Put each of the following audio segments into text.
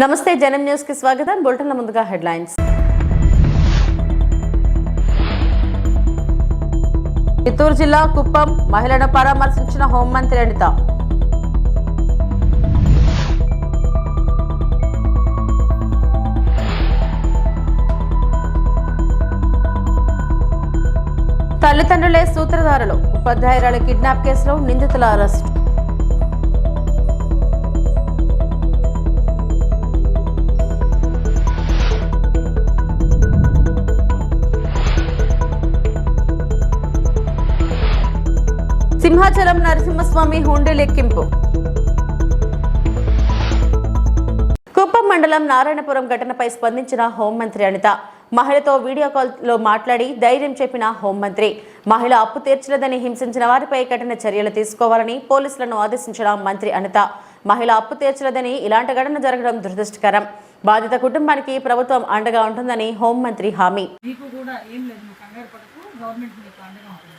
నమస్తే జనం న్యూస్కి స్వాగతం. బులెటిన్ల ముందుగా హెడ్లైన్స్. చిత్తూరు జిల్లా కుప్పం మహిళను పరామర్శించిన హోంమంత్రి అనిత. తల్లిదండ్రులే సూత్రధారులు. ఉపాధ్యాయురాల కిడ్నాప్ కేసులో నిందితుల అరెస్టు. సింహాచలం నరసింహస్వామి హుండీ లెక్కింపు కుప్పం మండలం నారాయణపురం ఘటనపై స్పందించిన హోంమంత్రి అనిత మహిళతో వీడియో కాల్లో మాట్లాడి ధైర్యం చెప్పిన హోంమంత్రి మహిళ అప్పు తీర్చలేదని హింసించిన వారిపై కఠిన చర్యలు తీసుకోవాలని పోలీసులను ఆదేశించిన మంత్రి అనిత మహిళ అప్పు తీర్చలేదని ఇలాంటి ఘటన జరగడం దురదృష్టకరం. బాధిత కుటుంబానికి ప్రభుత్వం అండగా ఉంటుందని హోంమంత్రి హామీ. గవర్నమెంట్ నీకు అండగా ఉంటుంది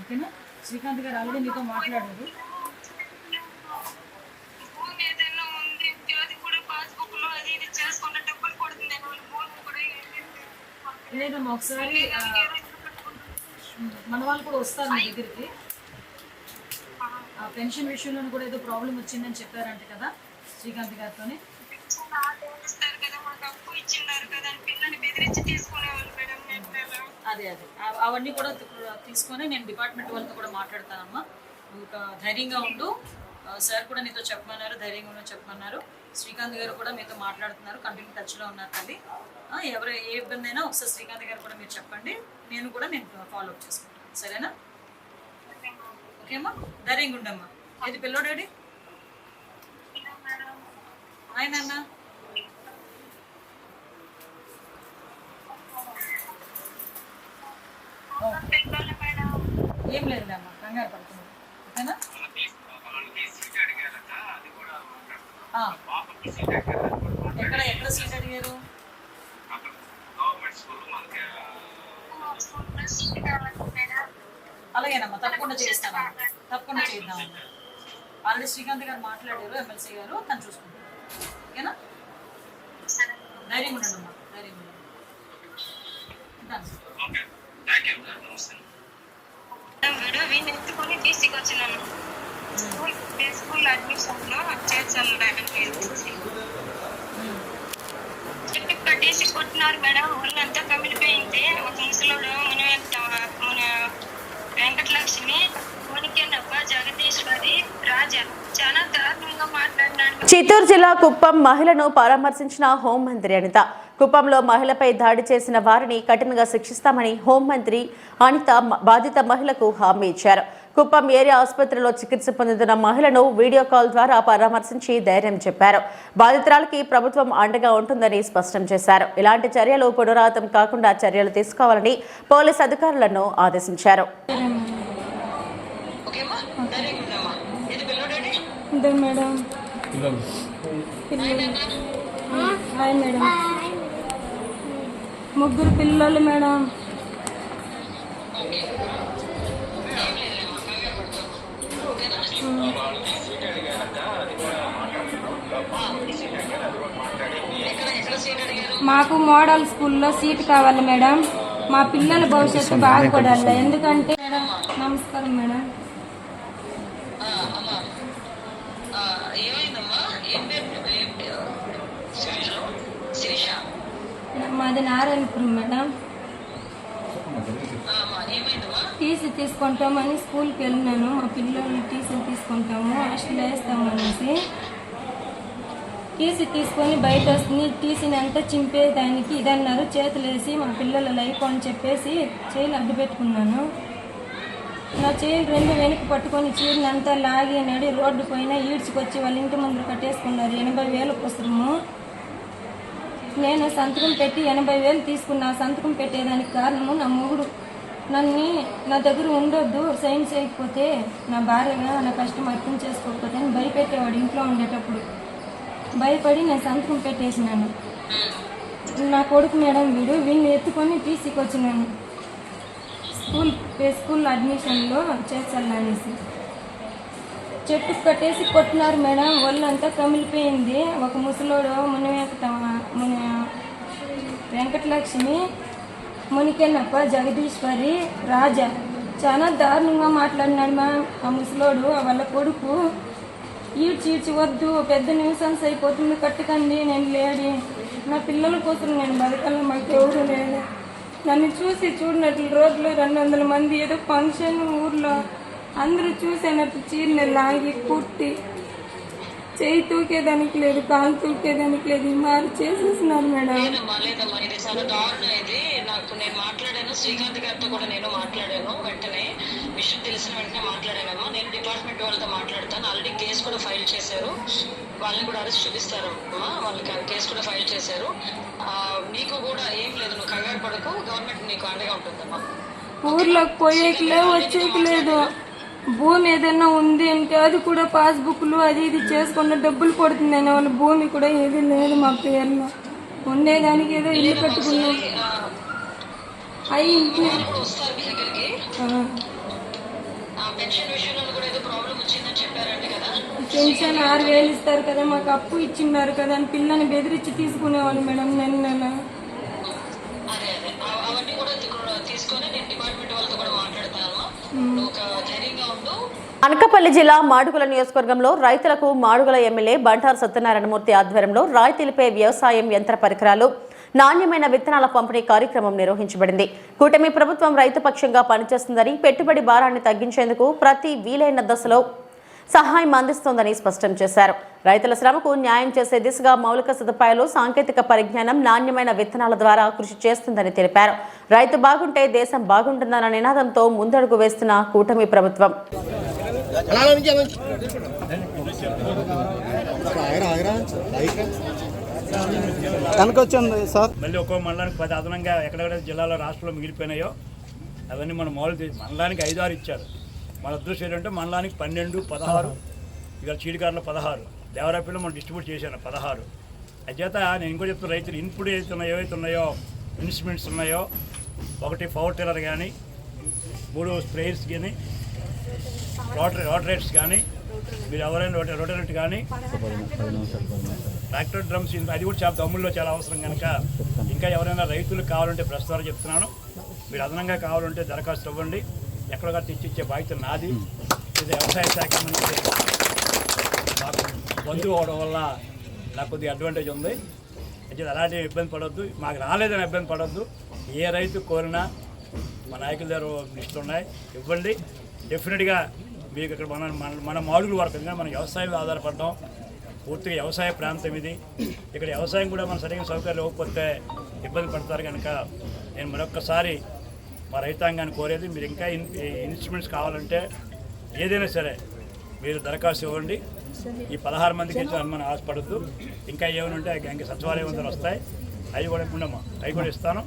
ఓకేనా శ్రీకాంత్ గారు ఆల్రెడీ నీతో మాట్లాడారు. లేదమ్మా ఒకసారి మన వాళ్ళు కూడా వస్తారు మీ దగ్గరికి. ఆ. పెన్షన్ విషయంలో కూడా ఏదో ప్రాబ్లం వచ్చిందని చెప్పారంట కదా శ్రీకాంత్ గారితోని. చాలా అదే అదే. అవన్నీ కూడా తీసుకొని నేను డిపార్ట్మెంట్ వాళ్ళతో కూడా మాట్లాడతానమ్మా. నువ్వు ఒక ధైర్యంగా ఉండు. సార్ కూడా నీతో చెప్పమన్నారు ధైర్యంగా ఉండు చెప్పమన్నారు. శ్రీకాంత్ గారు కూడా మీతో మాట్లాడుతున్నారు కంటిన్యూ టచ్లో ఉన్నారు తల్లి. ఎవరు ఏ ఇబ్బంది అయినా ఒకసారి శ్రీకాంత్ గారు కూడా మీరు చెప్పండి. నేను కూడా నేను ఫాలో అప్ చేసుకుంటాను. సరేనా? ఓకేమ్మా? ధైర్యంగా ఉండమ్మా ఇది పిల్లోడేడి ఆయన అన్న పిల్లలు మేడం ఏం లేదులే అమ్మా కంగారు పడుతున్నాను ఓకేనా? ఎక్కడ ఎక్కడ సీట్ అడిగారు? అలాగేనమ్మా తప్పకుండా చేస్తాను. తప్పకుండా చేద్దాం. ఆల్రెడీ శ్రీకాంత్ గారు మాట్లాడారు ఎమ్మెల్సీ గారు తను చూసుకుంటారు. ఓకేనా? ధైర్యం ఉండండి అమ్మా వీడు వీడిని ఎత్తుకొని తీసుకొచ్చినాను స్కూల్ ప్లే స్కూల్ అడ్మిషన్లో మేడం చెప్పి డీసీ కొట్టినారు మేడం. ఒళ్ళంతా కమిలిపోయింది. ఒక ముసలోడు ముని మన వెంకటలక్ష్మి మునికెన్నప్ప జగదీశ్వరి రాజా చాలా దారుణంగా మాట్లాడినాడు చిత్తూరు జిల్లా కుప్పం మహిళను పరామర్శించిన హోంమంత్రి అనిత. కుప్పంలో మహిళపై దాడి చేసిన వారిని కఠినంగా శిక్షిస్తామని హోంమంత్రి అనిత బాధిత మహిళకు హామీ ఇచ్చారు. కుప్పం ఏరియా ఆసుపత్రిలో చికిత్స పొందుతున్న మహిళను వీడియో కాల్ ద్వారా పరామర్శించి ధైర్యం చెప్పారు. బాధితురాలకి ప్రభుత్వం అండగా ఉంటుందని స్పష్టం చేశారు. ఇలాంటి చర్యలు పునరావృతం కాకుండా చర్యలు తీసుకోవాలని పోలీస్ అధికారులను ఆదేశించారు. ఇదే మేడం. మేడం. ముగ్గురు పిల్లలు మేడం. మాకు మోడల్ స్కూల్లో సీట్ కావాలి మేడం. మా పిల్లల భవిష్యత్తు బాగుపడాలి ఎందుకంటే మేడం నమస్కారం మేడం. మాది నారాయణపురం మేడం. టీసీ తీసుకుంటామని స్కూల్కి వెళ్ళినాను. మా పిల్లలు టీసీ తీసుకుంటాము హాస్టల్ వేస్తాము అనేసి టీసీ తీసుకొని బయట వస్తుంది. టీసీని అంతా చింపేదానికి ఇదన్నారు. చేతులు వేసి మా పిల్లల లైఫ్ అని చెప్పేసి చేయిలు అడ్డు పెట్టుకున్నాను. నా చేయిలు రెండు వెనక్కి పట్టుకొని చీరని అంతా లాగి నడి రోడ్డు పైన ఈడ్చుకొచ్చి వాళ్ళ ఇంటి ముందు కట్టేసుకున్నారు. ఎనభై వేల పుస్తకము. నేను సంతకం పెట్టి ఎనభై వేలు తీసుకున్నా. సంతకం పెట్టేదానికి కారణము నా మొగుడు. నన్ను నా దగ్గర ఉండొద్దు. సైన్ చేయకపోతే నా భార్యగా నా కష్టం అర్థం చేసుకోకపోతే అని భయపెట్టేవాడు ఇంట్లో ఉండేటప్పుడు. భయపడి నేను సంతకం పెట్టేసినాను. నా కొడుకు మేడం వీడు వీడిని ఎత్తుకొని టీసీకి వచ్చినాను. స్కూల్ స్కూల్ అడ్మిషన్లో చేర్చాలనేసి. చెట్టు కట్టేసి కొట్టినారు మేడం. ఒళ్ళంతా కమిలిపోయింది. ఒక ముసలోడు ముని వెంకట వెంకటలక్ష్మి మునికెన్నప్ప జగదీశ్వరి రాజా చాలా దారుణంగా మాట్లాడినాడు మా ఆ ముసలోడు వాళ్ళ కొడుకు ఈడ్చి ఈడ్చి వద్దు పెద్ద న్యూసెన్స్ అయిపోతుంది కట్టుకండి నేను లేడి. నా పిల్లల కోసం నేను బతకాల మాకు ఎవరు లేదు నన్ను చూసి చూడనట్లు రోడ్లో రెండు వందల మంది ఏదో ఫంక్షన్ ఊర్లో అందరూ చూసేనట్లు చీరని లాగి కుట్టి చేయి తూకేదానికి లేదు కాలు తూకేదానికి లేదు మారి చేసేసినారు మేడం. లేదమ్మా ఇది చాలా దారుణం ఇది. నాకు నేను మాట్లాడాను శ్రీకాంత్ గారితో కూడా నేను మాట్లాడాను వెంటనే. విషయం తెలిసిన వెంటనే మాట్లాడానమ్మా. నేను డిపార్ట్మెంట్ వాళ్ళతో మాట్లాడతాను. ఆల్రెడీ కేసు కూడా ఫైల్ చేశారు. వాళ్ళని కూడా అరెస్ట్ చూపిస్తారు అమ్మా వాళ్ళకి కేసు కూడా ఫైల్ చేశారు. నీకు కూడా ఏం లేదు నువ్వు కంగారు పడకు. గవర్నమెంట్ నీకు అండగా ఉంటుందమ్మా. ఊర్లోకి పోయేకి లేదు వచ్చేకి లేదు. భూమి ఏదైనా ఉంది అంటే అది కూడా పాస్బుక్లు అది ఇది చేసుకున్న డబ్బులు పడుతుందని వాళ్ళ భూమి కూడా ఏది లేదు మా పేరులో. ఉండేదానికి ఏదో ఇల్లు కట్టుకున్నాం. ఆ, అవి ఇంట్లో పెన్షన్ ఆరు వేలు ఇస్తారు కదా మాకు అప్పు ఇచ్చిన్నారు కదా అని పిల్లని బెదిరించి తీసుకునేవాళ్ళు మేడం నిన్న. నెల నేను అనకాపల్లి జిల్లా మాడుగుల నియోజకవర్గంలో రైతులకు మాడుగుల ఎమ్మెల్యే బంటారు సత్యనారాయణమూర్తి ఆధ్వర్యంలో రాయితీలపై వ్యవసాయం యంత్ర పరికరాలు నాణ్యమైన విత్తనాల పంపిణీ కార్యక్రమం నిర్వహించబడింది. కూటమి ప్రభుత్వం రైతు పక్షంగా పనిచేస్తుందని పెట్టుబడి భారాన్ని తగ్గించేందుకు ప్రతి వీలైన దశలో సహాయం అందిస్తోందని స్పష్టం చేశారు. రైతుల శ్రమకు న్యాయం చేసే దిశగా మౌలిక సదుపాయాలు సాంకేతిక పరిజ్ఞానం నాణ్యమైన విత్తనాల ద్వారా కృషి చేస్తుందని తెలిపారు. రైతు బాగుంటే దేశం బాగుంటుందన్న నినాదంతో ముందడుగు వేస్తున్న కూటమి ప్రభుత్వం. సార్. మళ్ళీ ఒక్కో మండలానికి పది అదనంగా ఎక్కడెక్కడ జిల్లాలో రాష్ట్రంలో మిగిలిపోయినాయో అవన్నీ మన మామూలు తీ- మండలానికి ఐదు ఆరు ఇచ్చారు. మన అదృష్టం ఏంటంటే మండలానికి పన్నెండు పదహారు ఇక్కడ చీడికారులో పదహారు. దేవరాపిల్లో మనం డిస్ట్రిబ్యూట్ చేశాను పదహారు. అచేత నేను ఇంకో చెప్తున్నా రైతులు ఇన్పుట్ ఉన్నాయో ఏవైతే ఉన్నాయో ఇన్స్ట్రుమెంట్స్ ఉన్నాయో ఒకటి పవర్ టిల్లర్ కానీ మూడు స్ప్రేయర్స్ కానీ రోటరీ రోటరేట్స్ కానీ మీరు ఎవరైనా రోట రోటరేట్ కానీ ట్రాక్టర్ డ్రమ్స్ అది కూడా చాలా దమ్ముల్లో చాలా అవసరం కనుక ఇంకా ఎవరైనా రైతులు కావాలంటే ప్రస్తుతాలు చెప్తున్నాను. మీరు అదనంగా కావాలంటే దరఖాస్తు ఇవ్వండి. ఎక్కడొక్కడ తెచ్చిచ్చే బాధ్యత నాది. ఇది వ్యవసాయ శాఖ మంత్రి మాకు బంధువు అవడం వల్ల నాకు కొద్దిగా అడ్వాంటేజ్ ఉంది. అయితే అలాంటి ఇబ్బంది పడొద్దు. మాకు రాలేదని ఇబ్బంది పడొద్దు. ఏ రైతు కోరినా మా నాయకుల దగ్గర లిస్టులు ఉన్నాయి. ఇవ్వండి. డెఫినెట్గా మీకు ఇక్కడ మన మన మన మాడుగుల వరకు మనం వ్యవసాయం ఆధారపడడం. పూర్తిగా వ్యవసాయ ప్రాంతం ఇది. ఇక్కడ వ్యవసాయం కూడా మన సరైన సౌకర్యాలు ఇవ్వకపోతే ఇబ్బంది పడతారు కనుక నేను మరొక్కసారి మా రైతాంగాన్ని కోరేది మీరు ఇంకా ఇన్స్ట్రుమెంట్స్ కావాలంటే ఏదైనా సరే మీరు దరఖాస్తు ఇవ్వండి. ఈ పదహారు మందికి మనం ఆశపడద్దు. ఇంకా ఏమైనా ఉంటే ఇంకా సచివాలయం వందలు వస్తాయి. అవి కూడా ఉండమ్మా. అవి కూడా ఇస్తాను.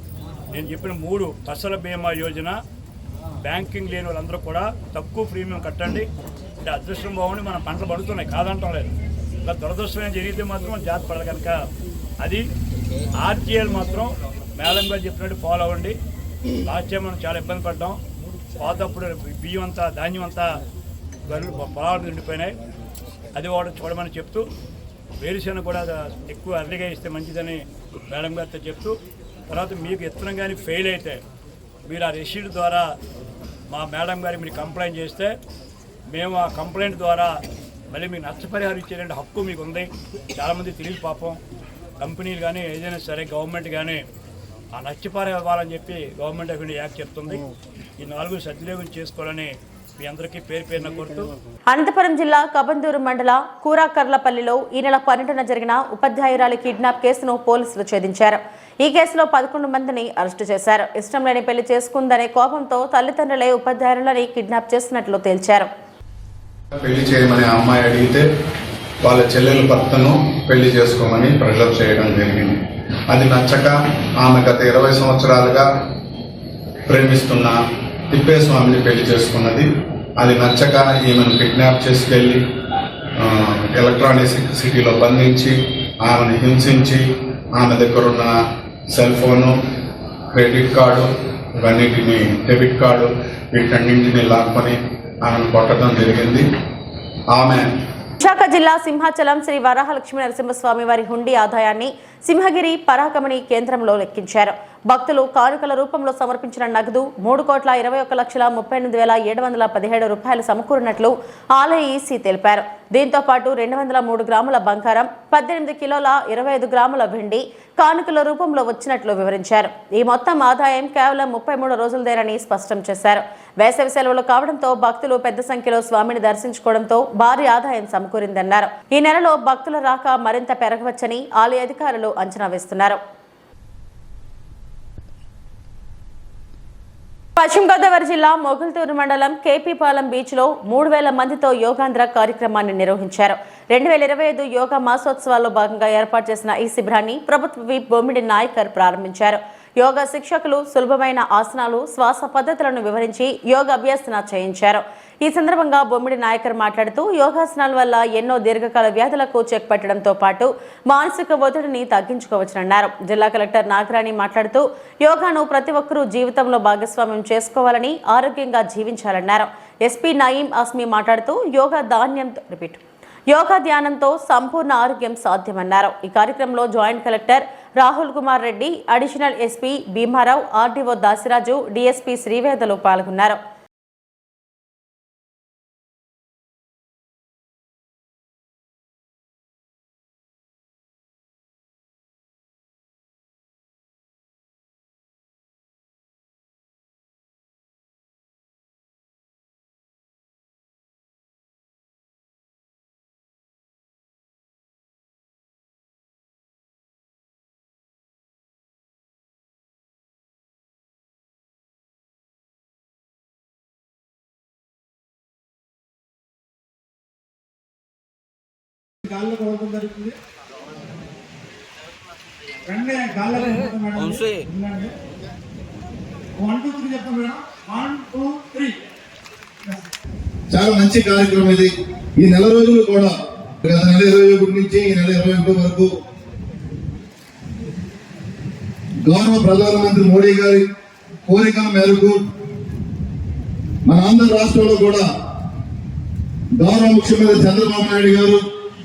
నేను చెప్పిన మూడు ఫసల బీమా యోజన బ్యాంకింగ్ లేని వాళ్ళందరూ కూడా తక్కువ ప్రీమియం కట్టండి. అంటే అదృష్టం బాగుండి మన పంటలు పడుతున్నాయి. కాదంటాం లేదు. ఇలా దురదృష్టమైన జరిగితే మాత్రం మనం పడాలి కనుక అది ఆర్టీఎల్ మాత్రం మేడం గారు చెప్పినట్టు ఫాలో అవ్వండి. లాస్ట్ టైం మనం చాలా ఇబ్బంది పడ్డాం. పాతప్పుడు బియ్యం అంతా ధాన్యం అంతా గరులు పొలాలు నిండిపోయినాయి అది కూడా చూడమని చెప్తూ వేరుశెనగ కూడా ఎక్కువ అర్లీగా ఇస్తే మంచిదని మేడం గారితో చెప్తూ తర్వాత మీకు ఇత్తనం కానీ ఫెయిల్ అయితే మీరు ఆ రిసీట్ ద్వారా మా మేడం గారికి మీరు కంప్లైంట్ చేస్తే మేము ఆ కంప్లైంట్ ద్వారా మళ్ళీ మీకు నష్టపరిహారం ఇచ్చేటువంటి హక్కు మీకు ఉంది చాలామంది తెలియదు పాపం. కంపెనీలు కానీ ఏదైనా సరే గవర్నమెంట్ కానీ ఆ నష్టపరిహారం ఇవ్వాలని చెప్పి గవర్నమెంట్ ఆఫ్ ఇండియా యాక్ట్ చెప్తుంది. ఈ నాలుగు సద్వినియోగం చేసుకోవాలని మీ అందరికీ పేరు పేరున కోరుతూ. అనంతపురం జిల్లా కబందూరు మండల కూరాకర్లపల్లిలో ఈ నెల పన్నెండున జరిగిన ఉపాధ్యాయురాలి కిడ్నాప్ కేసును పోలీసులు ఛేదించారు. ఈ కేసులో పదకొండు మందిని అరెస్టు చేశారు. ఇష్టం లేని పెళ్ళి చేసుకుందనే కోపంతో తల్లిదండ్రులే ఉపాధ్యాయులని కిడ్నాప్ చేసినట్లు తేల్చారు. పెళ్ళి చేయమని అమ్మాయి అడిగితే వాళ్ళ చెల్లెల భర్తను పెళ్ళి చేసుకోమని ప్రెషర్ చేయడం జరిగింది. అది నచ్చక ఆమె గత ఇరవై సంవత్సరాలుగా ప్రేమిస్తున్న తిప్పేస్వామిని పెళ్ళి చేసుకున్నది. అది నచ్చక ఈమెను కిడ్నాప్ చేసుకెళ్ళి ఎలక్ట్రానిక్ సిటీలో బంధించి ఆమెను హింసించి ఆమె దగ్గరున్న సెల్ ఫోను క్రెడిట్ కార్డు ఇవన్నిటిని డెబిట్ కార్డు వీటన్నింటిని లాక్కొని ఆమెను కొట్టడం జరిగింది. ఆమె విశాఖ జిల్లా సింహాచలం శ్రీ వరాహలక్ష్మీ నరసింహస్వామి వారి హుండీ ఆదాయాన్ని సింహగిరి పరాకమణి కేంద్రంలో లెక్కించారు. భక్తులు కానుకల రూపంలో సమర్పించిన నగదు మూడు కోట్ల ఇరవై ఒక్క లక్షల ముప్పై ఎనిమిది వేల ఏడు వందల పదిహేడు రూపాయలు సమకూరినట్లు ఆలయ ఈసీ తెలిపారు. దీంతో పాటు రెండు వందల మూడు గ్రాముల బంగారం పద్దెనిమిది కిలోల ఇరవై ఐదు గ్రాముల వెండి కానుకల రూపంలో వచ్చినట్లు వివరించారు. ఈ మొత్తం ఆదాయం కేవలం ముప్పై మూడు రోజులదేనని స్పష్టం చేశారు. వేసవి సెలవులు కావడంతో భక్తులు పెద్ద సంఖ్యలో స్వామిని దర్శించుకోవడంతో భారీ ఆదాయం సమకూరిందన్నారు. ఈ నెలలో భక్తుల రాక మరింత పెరగవచ్చని ఆలయ అధికారులు అంచనా వేస్తున్నారు. పశ్చిమ గోదావరి జిల్లా మొగుల్తూరు మండలం కేపీపాలెం బీచ్లో మూడు వేల మందితో యోగాంధ్ర కార్యక్రమాన్ని నిర్వహించారు. రెండు వేల ఇరవై ఐదు యోగా మాసోత్సవాల్లో భాగంగా ఏర్పాటు చేసిన ఈ శిబిరాన్ని ప్రభుత్వ విప్ బొమ్మిడి నాయకర్ ప్రారంభించారు. యోగా శిక్షకులు సులభమైన ఆసనాలు శ్వాస పద్ధతులను వివరించి యోగాభ్యాసన చేయించారు. ఈ సందర్భంగా బొమ్మిడి నాయకర్ మాట్లాడుతూ యోగాసనాల వల్ల ఎన్నో దీర్ఘకాల వ్యాధులకు చెక్ పెట్టడంతో పాటు మానసిక ఒత్తిడిని తగ్గించుకోవచ్చునన్నారు. జిల్లా కలెక్టర్ నాగరాణి మాట్లాడుతూ యోగాను ప్రతి ఒక్కరూ జీవితంలో భాగస్వామ్యం చేసుకోవాలని ఆరోగ్యంగా జీవించాలన్నారు. ఎస్పీ నయీం అస్మి మాట్లాడుతూ యోగా ధాన్యంతో రిపీట్ యోగా ధ్యానంతో సంపూర్ణ ఆరోగ్యం సాధ్యమన్నారు. ఈ కార్యక్రమంలో joint collector Rahul Kumar Reddy additional SP Bhimarao RDO Dasiraju DSP Srivedalu పాల్గొన్నారు. గాల్లో జరుగుతుంది వెంటనే గాల్లో మేడం. వన్ టూ త్రీ చెప్పండి మేడం. వన్ టూ త్రీ చాలా మంచి కార్యక్రమం ఇది. ఈ నెల రోజులు కూడా గత నెల ఇరవై ఒకటి నుంచి ఈ నెల ఇరవై ఒకటి వరకు గౌరవ ప్రధానమంత్రి మోడీ గారి కోరికల మేరకు మన ఆంధ్ర రాష్ట్రంలో కూడా గౌరవ ముఖ్యమంత్రి చంద్రబాబు నాయుడు గారు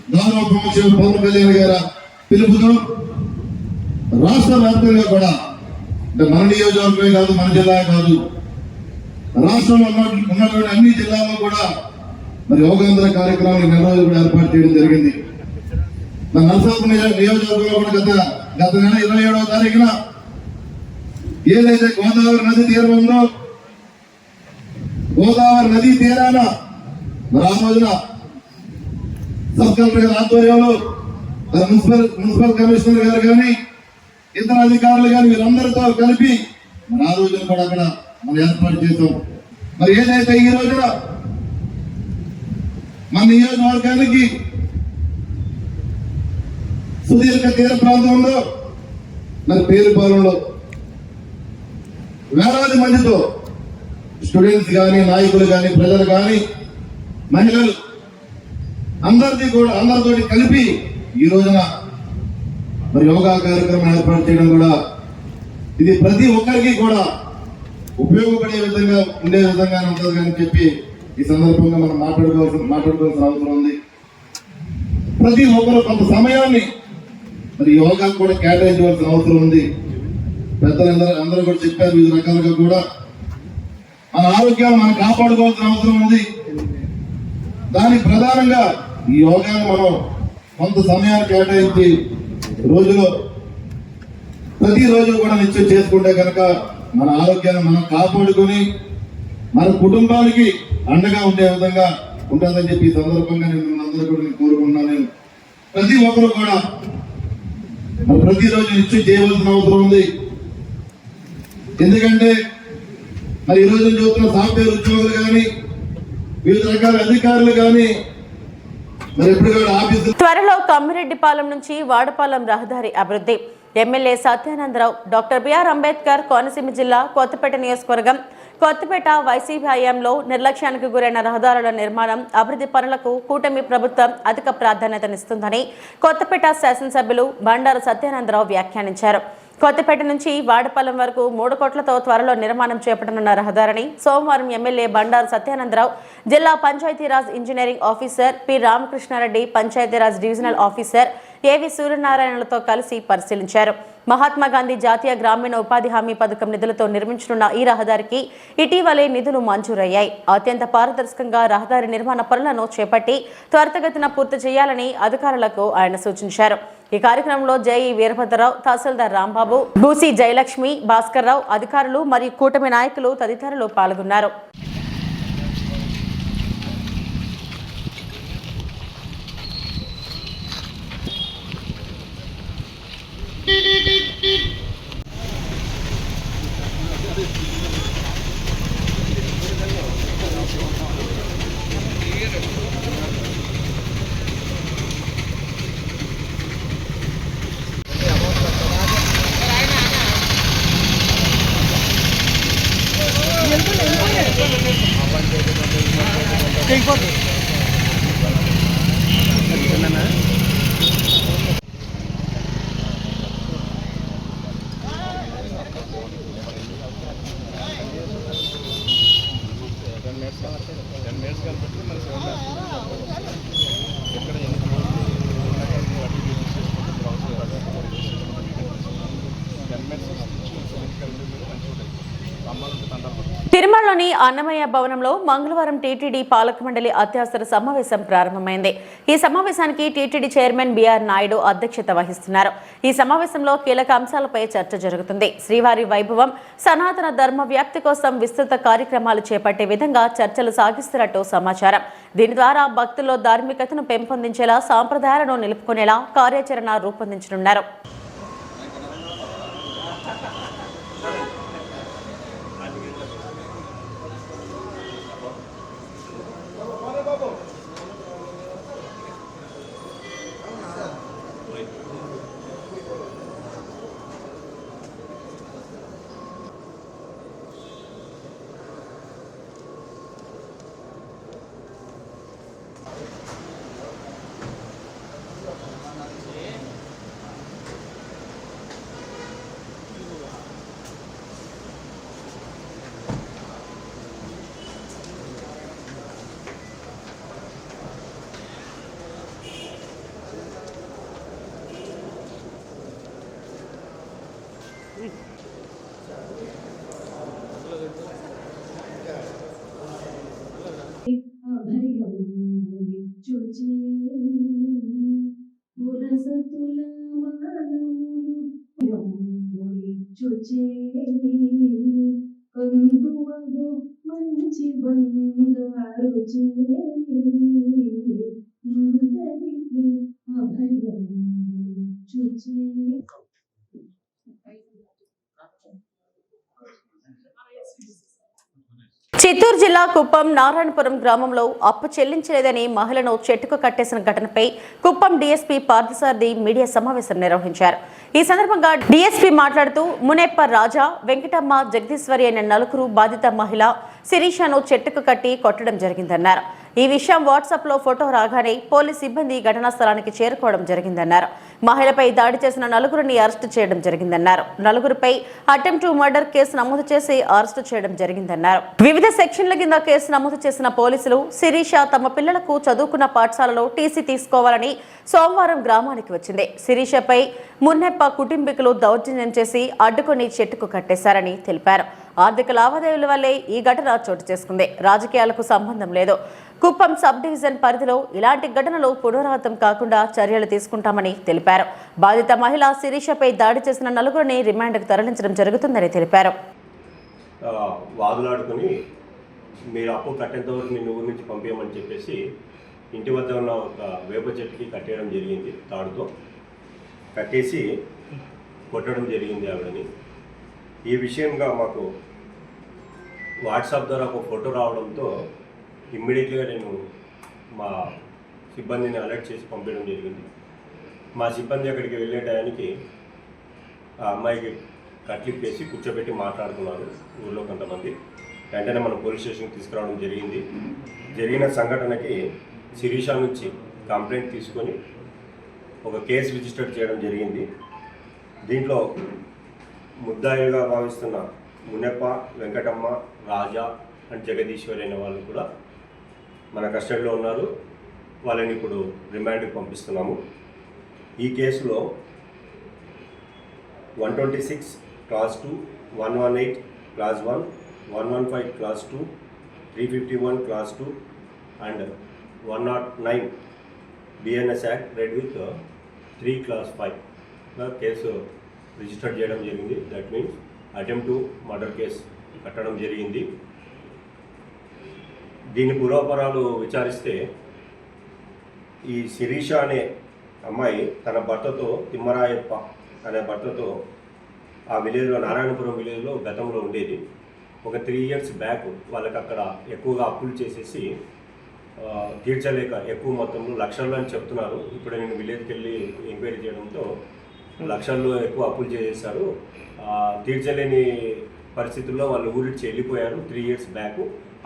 గౌరవ ఉప ముఖ్యమంత్రి పవన్ కళ్యాణ్ గారు పిలుపుతో రాష్ట్ర వ్యాప్తంగా కూడా అంటే మన నియోజకవర్గమే కాదు మన జిల్లా కాదు రాష్ట్రంలో ఉన్న ఉన్నటువంటి అన్ని జిల్లాల్లో కూడా మరి యోగాంధ్ర కార్యక్రమాలు నెల రోజులు కూడా ఏర్పాటు చేయడం జరిగింది. మన నరసాపు నియోజకవర్గంలో కూడా గత గత నెల ఇరవై ఏడవ తారీఖున ఏదైతే గోదావరి నది తీరంలో గోదావరి నది తీరాన మరి ఆ రోజున సబ్ కలెక్టర్ ఆధ్వర్యంలో మున్సిపల్ మున్సిపల్ కమిషనర్ గారు కానీ ఇతర అధికారులు కానీ వీరందరితో కలిపి మన ఆ రోజున కూడా అక్కడ మనం ఏర్పాటు చేసాం మరి ఏదైతే ఈ రోజున మన నియోజకవర్గానికి సుదీర్ఘ తీర ప్రాంతంలో మరి పేరుపాలెంలో వేలాది మందితో స్టూడెంట్స్ కానీ నాయకులు కానీ ప్రజలు కానీ మహిళలు అందరిది కూడా అందరితోటి కలిపి ఈ రోజున మరి యోగా కార్యక్రమం ఏర్పాటు చేయడం కూడా ఇది ప్రతి ఒక్కరికి కూడా ఉపయోగపడే విధంగా ఉండే విధంగా ఉంటుంది అని చెప్పి ఈ సందర్భంగా మనం మాట్లాడుకోవాల్సిన మాట్లాడుకోవాల్సిన అవసరం ఉంది. ప్రతి ఒక్కరు కొంత సమయాన్ని మరి యోగా కూడా కేటాయించవలసిన అవసరం ఉంది. పెద్దలందరూ అందరూ కూడా చెప్పారు వివిధ రకాలుగా కూడా. మన ఆరోగ్యాన్ని మనం కాపాడుకోవాల్సిన అవసరం ఉంది. దానికి ప్రధానంగా ఈ యోగాన్ని మనం కొంత సమయాన్ని కేటాయించి రోజులో ప్రతిరోజు కూడా నిత్యం చేసుకుంటే కనుక మన ఆరోగ్యాన్ని మనం కాపాడుకొని మన కుటుంబానికి అండగా ఉండే విధంగా ఉంటుందని చెప్పి ఈ సందర్భంగా నేను మిమ్మల్ని అందరూ కూడా నేను కోరుకుంటున్నాను. నేను ప్రతి ఒక్కరు కూడా ప్రతిరోజు నిత్యం చేయవలసిన అవసరం ఉంది. ఎందుకంటే మరి ఈ రోజు చూస్తున్న సాఫ్ట్వేర్ ఉద్యోగులు కానీ వివిధ రకాల అధికారులు కానీ మరి ఎప్పుడు కూడా ఆఫీసు త్వరలో కమ్మిరెడ్డిపాలెం నుంచి వాడపాలెం రహదారి అభివృద్ధి. MLA Satyanandarao doctor BR Ambedkar Konaseema జిల్లా కొత్తపేట నియోజకవర్గం. కొత్తపేట వైసీపీ హయాంలో నిర్లక్ష్యానికి గురైన రహదారుల నిర్మాణం అభివృద్ధి పనులకు కూటమి ప్రభుత్వం అధిక ప్రాధాన్యతనిస్తుందని కొత్తపేట శాసనసభ్యులు బండారు సత్యానందరావు వ్యాఖ్యానించారు. కొత్తపేట నుంచి వాడపల్లం వరకు మూడు కోట్లతో త్వరలో నిర్మాణం చేపట్టనున్న రహదారిని సోమవారం ఎమ్మెల్యే బండారు సత్యానందరావు జిల్లా Panchayati Raj engineering officer P Ramakrishna Reddy Panchayati Raj divisional officer AV సూర్యనారాయణలతో కలిసి పరిశీలించారు. మహాత్మా గాంధీ జాతీయ గ్రామీణ ఉపాధి హామీ పథకం నిధులతో నిర్మించనున్న ఈ రహదారికి ఇటీవలే నిధులు మంజూరయ్యాయి. అత్యంత పారదర్శకంగా రహదారి నిర్మాణ పనులను చేపట్టి త్వరితగతిన పూర్తి చేయాలని అధికారులకు ఆయన సూచించారు. ఈ కార్యక్రమంలో జేఈ వీరభద్రరావు తహసీల్దార్ రాంబాబు బూసీ జయలక్ష్మి భాస్కర్ రావు అధికారులు మరియు కూటమి నాయకులు తదితరులు పాల్గొన్నారు. టెన్ మినిట్స్ టెన్ మినిట్స్ కనబట్టి మన సెవెన్ ఎక్కడ ఎన్ని టెన్ మినిట్స్ కరెంట్ ఉంటాయి అమ్మాలంటే తండాలు తిరుమలలోని అన్నమయ్య భవనంలో మంగళవారం టీటీడీ పాలక మండలి అత్యవసర సమావేశం ప్రారంభమైంది. ఈ సమావేశానికి టీటీడీ చైర్మన్ బిఆర్ నాయుడు అధ్యక్షత వహిస్తున్నారు. ఈ సమావేశంలో కీలక అంశాలపై చర్చ జరుగుతుంది. శ్రీవారి వైభవం సనాతన ధర్మ వ్యాప్తి కోసం విస్తృత కార్యక్రమాలు చేపట్టే విధంగా చర్చలు సాగిస్తున్నట్టు సమాచారం. దీని ద్వారా భక్తుల్లో ధార్మికతను పెంపొందించేలా సాంప్రదాయాలను నిలుపుకునేలా కార్యాచరణ రూపొందించనున్నారు. కందువగు మంచి బంగారు ఇందరికి చిత్తూరు జిల్లా కుప్పం నారాయణపురం గ్రామంలో అప్పు చెల్లించలేదని మహిళను చెట్టుకు కట్టేసిన ఘటనపై కుప్పం డీఎస్పీ పార్థసారథి మీడియా సమావేశం నిర్వహించారు. ఈ సందర్భంగా డీఎస్పీ మాట్లాడుతూ మునేప్ప రాజా వెంకటమ్మ జగదీశ్వరి అనే నలుగురు బాధిత మహిళ శిరీషను చెట్టుకు కట్టి కొట్టడం జరిగిందన్నారు. ఈ విషయం వాట్సాప్లో ఫోటో రాగానే పోలీస్ సిబ్బంది ఘటనా స్థలానికి చేరుకోవడం జరిగిందన్నారు. మహిళపై దాడి చేసిన నలుగురిని అరెస్టు చేయడం జరిగిందన్నారు. నలుగురిపై అటెంప్ట్ టు మర్డర్ కేసు నమోదు చేసి అరెస్టు చేయడం జరిగిందన్నారు. వివిధ సెక్షన్ల కింద కేసు నమోదు చేసిన పోలీసులు శిరీష తమ పిల్లలకు చదువుకున్న పాఠశాలలో టీసీ తీసుకోవాలని సోమవారం గ్రామానికి వచ్చింది. శిరీషపై మున్నెప్ప కుటుంబీకులు దౌర్జన్యం చేసి అడ్డుకొని చెట్టుకు కట్టేశారని తెలిపారు. ఆర్థిక లావాదేవీల వల్లే ఈ ఘటన చోటు చేసుకుంది. రాజకీయాలకు సంబంధం లేదు. కుప్పం సబ్ డివిజన్ పరిధిలో ఇలాంటి ఘటనలు పునరావృతం కాకుండా చర్యలు తీసుకుంటామని తెలిపారు. బాధిత మహిళ శిరీషపై దాడి చేసిన నలుగురిని రిమాండ్కు తరలించడం జరుగుతుందని తెలిపారు. వాదులాడుకుని మీరు అప్పు కట్టేంత వరకు నిన్ను ఊరి నుంచి పంపించమని చెప్పేసి ఇంటి వద్ద ఉన్న ఒక వేప చెట్టుకి కట్టేయడం జరిగింది తాడుతో. కట్టేసి కొట్టడం జరిగింది ఆవిడని. ఈ విషయంగా మాకు వాట్సాప్ ద్వారా ఒక ఫోటో రావడంతో ఇమ్మీడియట్గా నేను మా సిబ్బందిని అలర్ట్ చేసి పంపించడం జరిగింది. మా సిబ్బంది అక్కడికి వెళ్ళే టయానికి ఆ అమ్మాయికి కట్లిప్పేసి కూర్చోబెట్టి మాట్లాడుతున్నారు ఊళ్ళో కొంతమంది. వెంటనే మనం పోలీస్ స్టేషన్కి తీసుకురావడం జరిగింది. జరిగిన సంఘటనకి శిరీష నుంచి కంప్లైంట్ తీసుకొని ఒక కేసు రిజిస్టర్ చేయడం జరిగింది. దీంట్లో ముద్దాయిగా భావిస్తున్న మునప్ప వెంకటమ్మ రాజా అండ్ జగదీశ్వరి అనే వాళ్ళు కూడా మన కస్టడీలో ఉన్నారు. వాళ్ళని ఇప్పుడు రిమాండ్కి పంపిస్తున్నాము. ఈ కేసులో one twenty six clause two one one eight clause one one one five clause two three fifty one clause two and one not nine BNS act read with three clause five case register చేయడం జరిగింది. That means attempt to murder case కట్టడం జరిగింది. దీని పూర్వపరాలు విచారిస్తే ఈ శిరీష అనే అమ్మాయి తన భర్తతో తిమ్మరాయప్ప అనే భర్తతో ఆ విలేజ్లో నారాయణపురం విలేజ్లో గతంలో ఉండేది. ఒక త్రీ ఇయర్స్ బ్యాక్ వాళ్ళకి అక్కడ ఎక్కువగా అప్పులు చేసేసి తీర్చలేక ఎక్కువ మొత్తంలో లక్షల్లో అని చెప్తున్నారు. ఇప్పుడు నేను విలేజ్కి వెళ్ళి ఎంక్వైరీ చేయడంతో లక్షల్లో ఎక్కువ అప్పులు చేసేసారు తీర్చలేని పరిస్థితుల్లో వాళ్ళు ఊరించి వెళ్ళిపోయారు త్రీ ఇయర్స్ బ్యాక్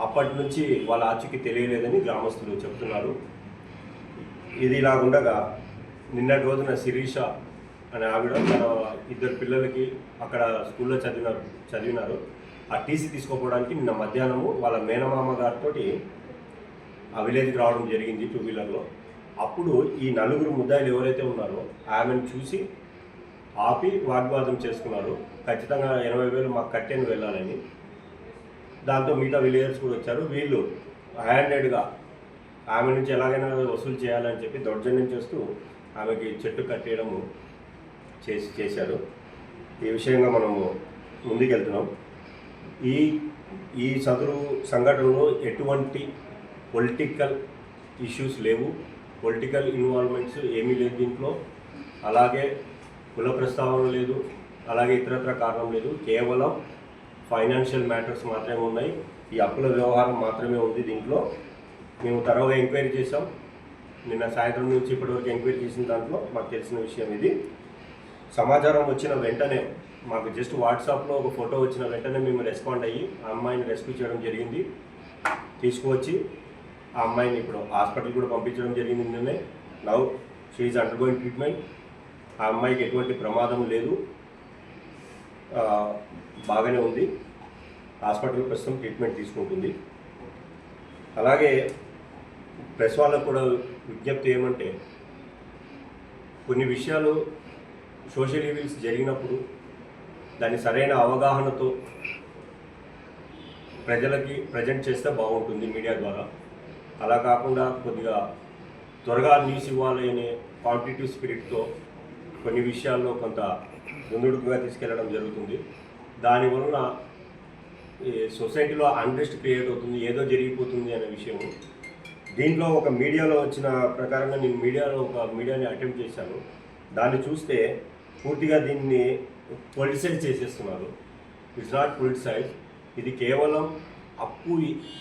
అప్పటి నుంచి వాళ్ళ ఆచూకీ తెలియలేదని గ్రామస్తులు చెప్తున్నారు. ఇది ఇలా ఉండగా నిన్నటి రోజున శిరీష అనే ఆవిడ తన ఇద్దరు పిల్లలకి అక్కడ స్కూల్లో చదివినారు చదివినారు. ఆ టీసీ తీసుకోపోవడానికి నిన్న మధ్యాహ్నము వాళ్ళ మేనమామ గారితో ఆ విలేజ్కి రావడం జరిగింది టూ వీలర్లో. అప్పుడు ఈ నలుగురు ముద్దాయిలు ఎవరైతే ఉన్నారో ఆమెను చూసి ఆపి వాగ్వాదం చేసుకున్నారు. ఖచ్చితంగా ఎనభై వేలు మాకు కట్టేని వెళ్ళాలని. దాంతో మిగతా విలేజర్స్ కూడా వచ్చారు. వీళ్ళు హ్యాండెడ్గా ఆమె నుంచి ఎలాగైనా వసూలు చేయాలని చెప్పి దౌర్జన్యం చేస్తూ ఆమెకి చెట్టు కట్టేయడము చేసి చేశారు. ఈ విషయంగా మనము ముందుకెళ్తున్నాం. ఈ ఈ సదరు సంఘటనలో ఎటువంటి పొలిటికల్ ఇష్యూస్ లేవు. పొలిటికల్ ఇన్వాల్వ్మెంట్స్ ఏమీ లేదు దీంట్లో. అలాగే కుల ప్రస్తావన లేదు. అలాగే ఇతరత్ర కారణం లేదు. కేవలం ఫైనాన్షియల్ మ్యాటర్స్ మాత్రమే ఉన్నాయి. ఈ అప్పుల వ్యవహారం మాత్రమే ఉంది దీంట్లో. మేము తరవుగా ఎంక్వైరీ చేసాం నిన్న సాయంత్రం నుంచి ఇప్పటివరకు ఎంక్వైరీ చేసిన దాంట్లో మాకు తెలిసిన విషయం ఇది. సమాచారం వచ్చిన వెంటనే మాకు జస్ట్ వాట్సాప్లో ఒక ఫోటో వచ్చిన వెంటనే మేము రెస్పాండ్ అయ్యి ఆ అమ్మాయిని రెస్క్యూ చేయడం జరిగింది. తీసుకువచ్చి ఆ అమ్మాయిని ఇప్పుడు హాస్పిటల్ కూడా పంపించడం జరిగింది నిన్నే నవ్ షీఈ్ అండర్గోయింగ్ ట్రీట్మెంట్ ఆ అమ్మాయికి ఎటువంటి ప్రమాదం లేదు. బాగానే ఉంది. హాస్పిటల్ ప్రస్తుతం ట్రీట్మెంట్ తీసుకుంటుంది. అలాగే ప్రెస్ వాళ్ళకు కూడా విజ్ఞప్తి ఏమంటే కొన్ని విషయాలు సోషల్ ఈవెంట్స్ జరిగినప్పుడు దాన్ని సరైన అవగాహనతో ప్రజలకి ప్రజెంట్ చేస్తే బాగుంటుంది మీడియా ద్వారా. అలా కాకుండా కొద్దిగా త్వరగా న్యూస్ ఇవ్వాలి అనే కాంపిటేటివ్ స్పిరిట్తో కొన్ని విషయాల్లో కొంత ముందుడుకుగా తీసుకెళ్ళడం జరుగుతుంది. దానివలన ఈ సొసైటీలో అన్రెస్ట్ క్రియేట్ అవుతుంది ఏదో జరిగిపోతుంది అనే విషయం దీంట్లో ఒక మీడియాలో వచ్చిన ప్రకారంగా నేను మీడియాలో ఒక మీడియాని అటెంప్ట్ చేశాను. దాన్ని చూస్తే పూర్తిగా దీన్ని పొలిటిసైజ్ చేసేస్తున్నారు. ఇట్స్ నాట్ పొలిటిసైజ్ ఇది కేవలం అప్పు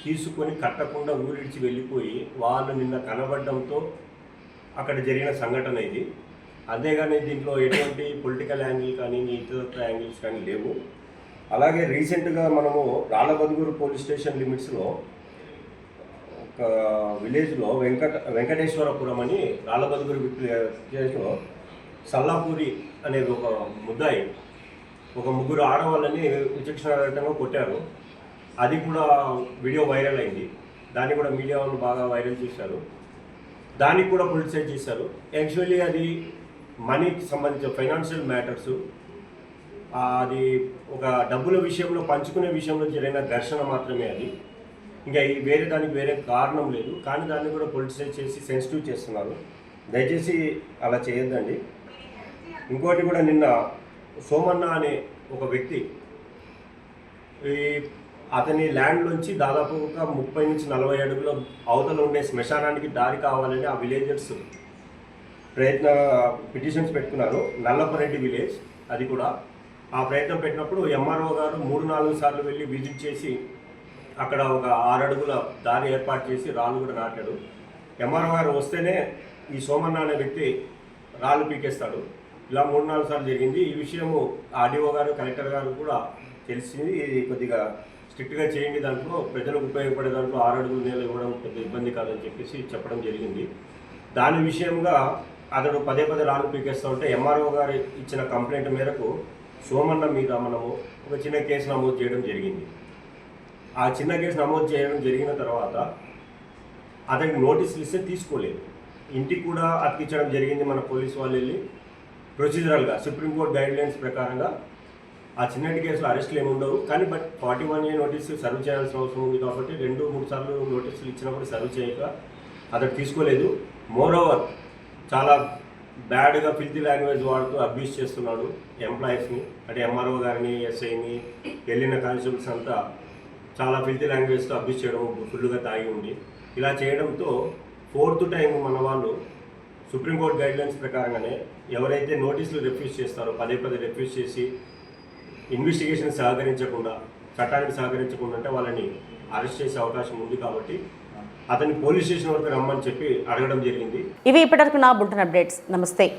తీసుకొని కట్టకుండా ఊరిడిచి వెళ్ళిపోయి వాళ్ళు నిన్న కనబడడంతో అక్కడ జరిగిన సంఘటన ఇది. అంతేగాని దీంట్లో ఎటువంటి పొలిటికల్ యాంగిల్ కానీ ఇతర యాంగిల్స్ కానీ లేవు. అలాగే రీసెంట్గా మనము రాళ్ళబదుగురు పోలీస్ స్టేషన్ లిమిట్స్లో ఒక విలేజ్లో వెంకట వెంకటేశ్వరపురం అని రాళ్ళబదుగురు విలేజ్లో సల్లాపూరి అనేది ఒక ముద్దాయి ఒక ముగ్గురు ఆడవాళ్ళని విచక్షణారహితంగా కొట్టారు. అది కూడా వీడియో వైరల్ అయింది. దాన్ని కూడా మీడియా వాళ్ళు బాగా వైరల్ చేశారు. దానికి కూడా పొలిటిసైజ్ చేశారు. యాక్చువల్లీ అది మనీకి సంబంధించిన ఫైనాన్షియల్ మ్యాటర్స్. అది ఒక డబ్బుల విషయంలో పంచుకునే విషయంలో జరిగిన ఘర్షణ మాత్రమే అది. ఇంకా ఈ వేరే దానికి వేరే కారణం లేదు. కానీ దాన్ని కూడా పొలిటిసైజ్ చేసి సెన్సిటివ్ చేస్తున్నారు. దయచేసి అలా చేయొద్దండి. ఇంకోటి కూడా నిన్న సోమన్న అనే ఒక వ్యక్తి ఈ అతని ల్యాండ్లోంచి దాదాపు ఒక ముప్పై నుంచి నలభై అడుగుల అవతల ఉండే శ్మశానానికి దారి కావాలని ఆ విలేజర్స్ ప్రయత్న పిటిషన్స్ పెట్టుకున్నారు. నల్లపరెడ్డి విలేజ్ అది కూడా. ఆ ప్రయత్నం పెట్టినప్పుడు ఎంఆర్ఓ గారు మూడు నాలుగు సార్లు వెళ్ళి విజిట్ చేసి అక్కడ ఒక ఆరు అడుగుల దారి ఏర్పాటు చేసి రాళ్ళు కూడా నాటాడు. ఎంఆర్ఓ గారు వస్తేనే ఈ సోమన్న అనే వ్యక్తి రాళ్ళు పీకేస్తాడు. ఇలా మూడు నాలుగు సార్లు జరిగింది. ఈ విషయము ఆర్డీఓ గారు కలెక్టర్ గారు కూడా తెలిసింది. ఇది కొద్దిగా స్ట్రిక్ట్గా చేయండి దాంట్లో. ప్రజలకు ఉపయోగపడే దాంట్లో ఆరు అడుగులు నేల ఇవ్వడం పెద్ద ఇబ్బంది కాదని చెప్పేసి చెప్పడం జరిగింది. దాని విషయంగా అతడు పదే పదే రాళ్ళు పీకేస్తూ ఉంటే ఎంఆర్ఓ గారు ఇచ్చిన కంప్లైంట్ మేరకు సోమన్న మీద మనము ఒక చిన్న కేసు నమోదు చేయడం జరిగింది. ఆ చిన్న కేసు నమోదు చేయడం జరిగిన తర్వాత అతనికి నోటీసులు ఇస్తే తీసుకోలేదు. ఇంటికి కూడా అతికించడం జరిగింది మన పోలీసు వాళ్ళు వెళ్ళి. ప్రొసీజరల్గా సుప్రీంకోర్టు గైడ్ లైన్స్ ప్రకారంగా ఆ చిన్నటి కేసులో అరెస్టులు ఏమి ఉండవు. కానీ but forty one A notice serve చేయాల్సిన అవసరం ఉంది కాబట్టి రెండు మూడు సార్లు నోటీసులు ఇచ్చినప్పుడు సర్వ్ చేయక అతను తీసుకోలేదు. మోర్ ఓవర్ చాలా బ్యాడ్గా ఫిల్తీ లాంగ్వేజ్ వాడుతూ అబ్యూస్ చేస్తున్నాడు ఎంప్లాయీస్ని. అంటే ఎంఆర్ఓ గారిని ఎస్ఐని వెళ్ళిన కానిస్టేబుల్స్ అంతా చాలా ఫిల్తీ లాంగ్వేజ్తో అబ్యూస్ చేయడం ఫుల్గా తాగి ఉండి. ఇలా చేయడంతో ఫోర్త్ టైం మన వాళ్ళు సుప్రీంకోర్టు గైడ్లైన్స్ ప్రకారంగానే ఎవరైతే నోటీసులు రిఫ్యూజ్ చేస్తారో పదే పదే రిఫ్యూజ్ చేసి ఇన్వెస్టిగేషన్ సహకరించకుండా చట్టానికి సహకరించకుండా అంటే వాళ్ళని అరెస్ట్ చేసే అవకాశం ఉంది కాబట్టి అతన్ని పోలీస్ స్టేషన్ వరకు రమ్మని చెప్పి అడగడం జరిగింది. ఇవి ఇప్పటివరకు నా బుల్టన్ అప్డేట్స్. నమస్తే.